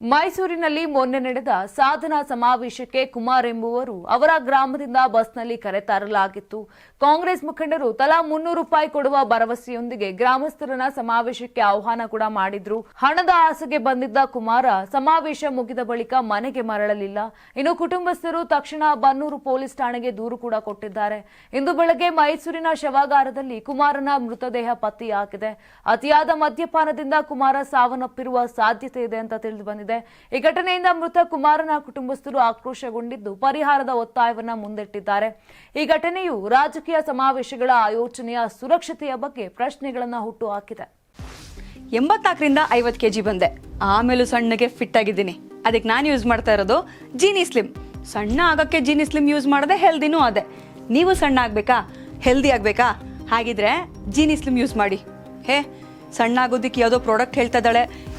ಮೈಸೂರಿನಲ್ಲಿ ಮೊನ್ನೆ ನಡೆದ ಸಾಧನಾ ಸಮಾವೇಶಕ್ಕೆ ಕುಮಾರ್ ಎಂಬುವರು ಅವರ ಗ್ರಾಮದಿಂದ ಬಸ್ನಲ್ಲಿ ಕರೆತರಲಾಗಿತ್ತು ಕಾಂಗ್ರೆಸ್ ಮುಖಂಡರು ತಲಾ ಮುನ್ನೂರು ರೂಪಾಯಿ ಕೊಡುವ ಭರವಸೆಯೊಂದಿಗೆ ಗ್ರಾಮಸ್ಥರನ್ನ ಸಮಾವೇಶಕ್ಕೆ ಆಹ್ವಾನ ಕೂಡ ಮಾಡಿದ್ರು. ಹಣದ ಆಸೆಗೆ ಬಂದಿದ್ದ ಕುಮಾರ ಸಮಾವೇಶ ಮುಗಿದ ಬಳಿಕ ಮನೆಗೆ ಮರಳಲಿಲ್ಲ. ಇನ್ನು ಕುಟುಂಬಸ್ಥರು ತಕ್ಷಣ ಬನ್ನೂರು ಪೊಲೀಸ್ ಠಾಣೆಗೆ ದೂರು ಕೂಡ ಕೊಟ್ಟಿದ್ದಾರೆ. ಇಂದು ಬೆಳಗ್ಗೆ ಮೈಸೂರಿನ ಶವಾಗಾರದಲ್ಲಿ ಕುಮಾರನ ಮೃತದೇಹ ಪತ್ತೆಯಾಗಿದೆ. ಅತಿಯಾದ ಮದ್ಯಪಾನದಿಂದ ಕುಮಾರ ಸಾವನ್ನಪ್ಪಿರುವ ಸಾಧ್ಯತೆ ಇದೆ ಅಂತ ತಿಳಿದು ಬಂದಿದೆ. ಈ ಘಟನೆಯಿಂದ ಮೃತ ಕುಮಾರನ ಕುಟುಂಬಸ್ಥರು ಆಕ್ರೋಶಗೊಂಡಿದ್ದು ಪರಿಹಾರದ ಒತ್ತಾಯವನ್ನ ಮುಂದಿಟ್ಟಿದ್ದಾರೆ. ಈ ಘಟನೆಯು ರಾಜಕೀಯ ಸಮಾವೇಶಗಳ ಆಯೋಜನೆಯ ಸುರಕ್ಷತೆಯ ಬಗ್ಗೆ ಪ್ರಶ್ನೆಗಳನ್ನು ಹುಟ್ಟು ಹಾಕಿದೆ. ಎಂಬತ್ನಾಲ್ಕರಿಂದ ಐವತ್ತು ಕೆ ಜಿ ಬಂದೆ. ಆಮೇಲೂ ಸಣ್ಣಗೆ ಫಿಟ್ ಆಗಿದ್ದೀನಿ. ಅದಕ್ಕೆ ನಾನು ಯೂಸ್ ಮಾಡ್ತಾ ಇರೋದು ಜೀನಿ ಸ್ಲಿಮ್ ಸಣ್ಣ ಆಗಕ್ಕೆ ಜೀನಿ ಸ್ಲಿಮ್ ಯೂಸ್ ಮಾಡದೆ ಹೆಲ್ದಿನೂ ಅದೇ. ನೀವು ಸಣ್ಣ ಆಗಬೇಕಾ? ಹೆಲ್ದಿ ಆಗಬೇಕಾ? ಹಾಗಿದ್ರೆ ಜೀನಿ ಸ್ಲಿಮ್ ಯೂಸ್ ಮಾಡಿ. ಹೇ, ಸಣ್ಣ ಆಗೋದಿಕ್ಕೆ ಯಾವುದೋ ಪ್ರಾಡಕ್ಟ್ ಹೇಳ್ತಾ ಇದ್ದಾಳೆ.